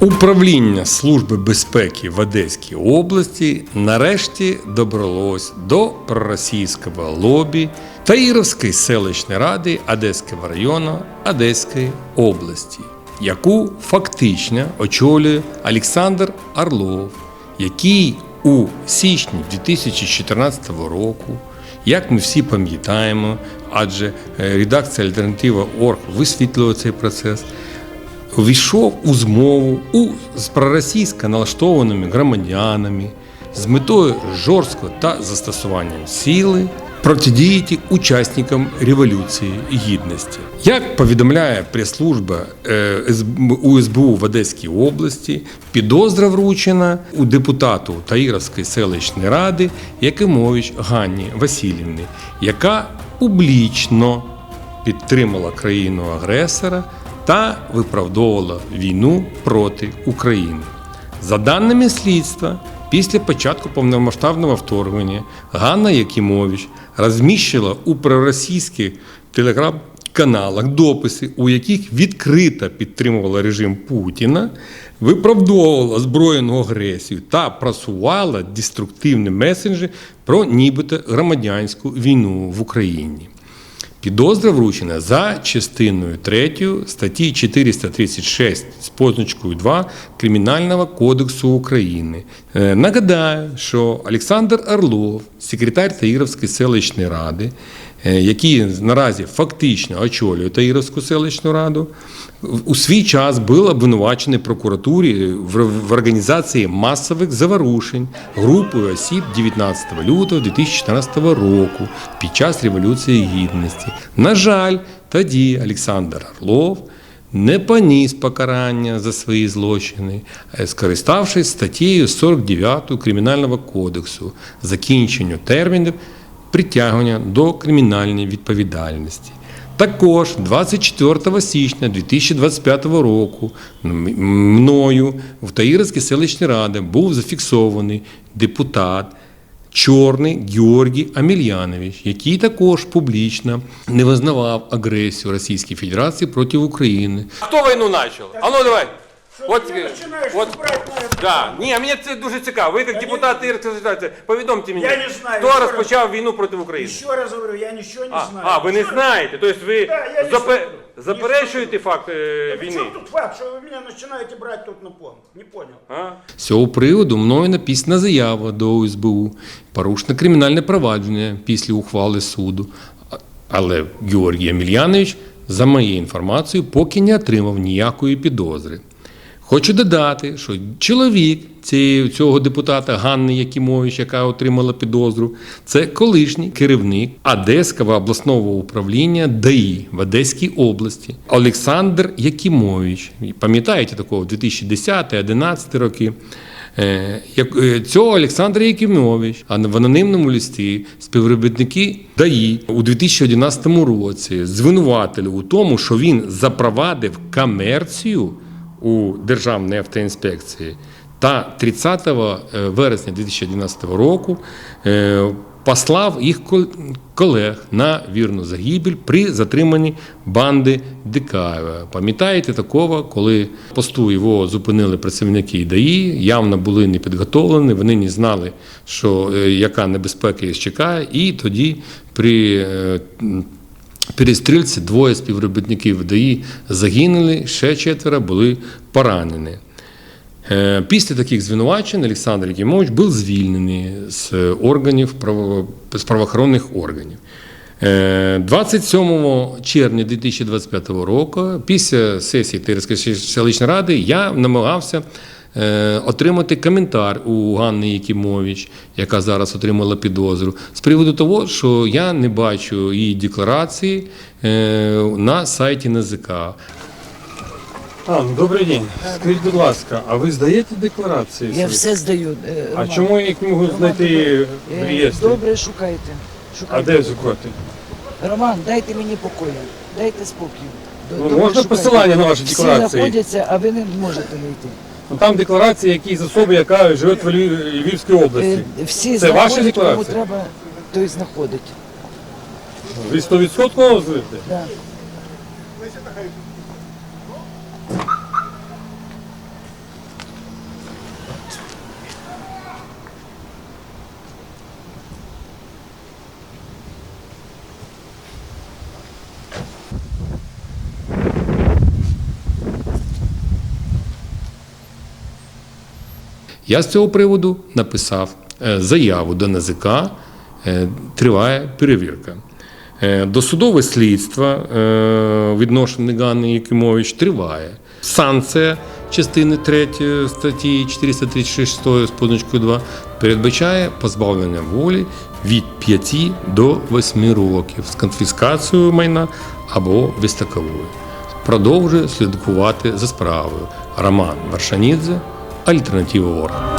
Управління Служби безпеки в Одеській області нарешті добралось до проросійського лобі Таїровської селищної ради Одеського району Одеської області, яку фактично очолює Олександр Орлов, який у січні 2014 року, як ми всі пам'ятаємо, адже е, редакція Альтернатива Орг висвітлює цей процес увійшов у змову у, з проросійсько налаштованими громадянами з метою жорсткого та застосуванням сили протидіяти учасникам Революції Гідності. Як повідомляє прес-служба е, СБ у СБУ в Одеській області, підозра вручена у депутату Таїровської селищної ради Якимович Ганні Васильівни, яка публічно підтримала країну агресора та виправдовувала війну проти України. За даними слідства, після початку повномасштабного вторгнення Ганна Якимович розміщила у проросійських телеграм-каналах дописи, у яких відкрито підтримувала режим Путіна, виправдовувала збройну агресію та просувала деструктивні месенджі про нібито громадянську війну в Україні. Підозра вручена за частиною 3 статті 436 з позначкою 2 Кримінального кодексу України. Е, Нагадаю, що Олександр Орлов, секретар Таїровської селищної ради, е, який наразі фактично очолює Таїровську селищну раду, у свій час був обвинувачений прокуратурі в організації масових заворушень групою осіб 19 лютого 2014 року під час Революції Гідності. На жаль, тоді Олександр Орлов не поніс покарання за свої злочини, а скориставшись статтею 49 Кримінального кодексу закінченню термінів притягнення до кримінальної відповідальності. Також 24 січня 2025 року мною в Таїровській селищній раді був зафіксований депутат Чорний Георгій Амельянович, який також публічно не визнавав агресію Російської Федерації проти України. Хто війну почав? А ну давай. От, ти починаєш от, брати да. Ні, а мені це дуже цікаво. Ви як депутат Таїровської Федерації, повідомте мені, Я не знаю, хто що розпочав війну проти України? Еще раз говорю, я ничего не А, знаю. а, ви не Что- знаєте, тобто ви Да, я не запе- знаю. заперечуєте факт е, При війни? чем тут факт, что вы меня начинаете брать тут на пом? Не понял. А? З цього приводу мною написана заява до СБУ, порушено кримінальне провадження після ухвали суду. А- Але Георгій Амельянович, за моєю інформацією, поки не отримав ніякої підозри. Хочу додати, що чоловік цієї, цього депутата Ганни Якимович, яка отримала підозру, це колишній керівник Одеського обласного управління ДАІ в Одеській області Олександр Якимович. Пам'ятаєте такого 2010-2011 роки? Е, е, Цього Олександра Якимович, а в анонімному листі співробітники ДАІ у 2011 році звинуватили у тому, що він запровадив комерцію у Державній автоінспекції та 30 вересня 2011 року е, послав їх колег на вірну загибель при затриманні банди Дикаєва. Пам'ятаєте такого, коли посту його зупинили працівники ДАІ, явно були не підготовлені, вони не знали, що е, яка небезпека їх чекає, і тоді при е, м, двоє співробітників ДАІ загинули, ще четверо були поранені. Е, Після таких звинувачень Олександр Якимович був звільнений з органів з правоохоронних органів. Е, 27 червня 2025 року, після сесії Тирської селищної ради, я намагався е, отримати коментар у Ганни Якимович, яка зараз отримала підозру, з приводу того, що я не бачу її декларації е, на сайті НАЗК. А, ну, добрий день. Скажіть, будь ласка, а ви здаєте декларації? Я свої? все здаю. е, А Роман. чому я їх не можу Роман, знайти в Е, реєстрі? Добре, шукайте. А шукайте. де шукати? Роман, дайте мені покою, дайте спокій. Д- Ну, добре, можна шукайте. посилання на ваші Всі декларації? знаходяться, а ви не можете знайти. Ну там декларація якісь особи, яка живе в Львів- Львівській області. Е, Всі Це ваші знаходять, кому декларації? треба, той знаходить. Ви 100% звідти? Да. Я з цього приводу написав е, заяву до НАЗК, е, триває перевірка. Е, Досудове слідство відношення Ганни Якимович триває. Санкція частини 3 статті 436 з позначкою 2 передбачає позбавлення волі від 5 до 8 років з конфіскацією майна або безтаковою. Продовжує слідкувати за справою Роман Варшанідзе, Альтернатива Ворог.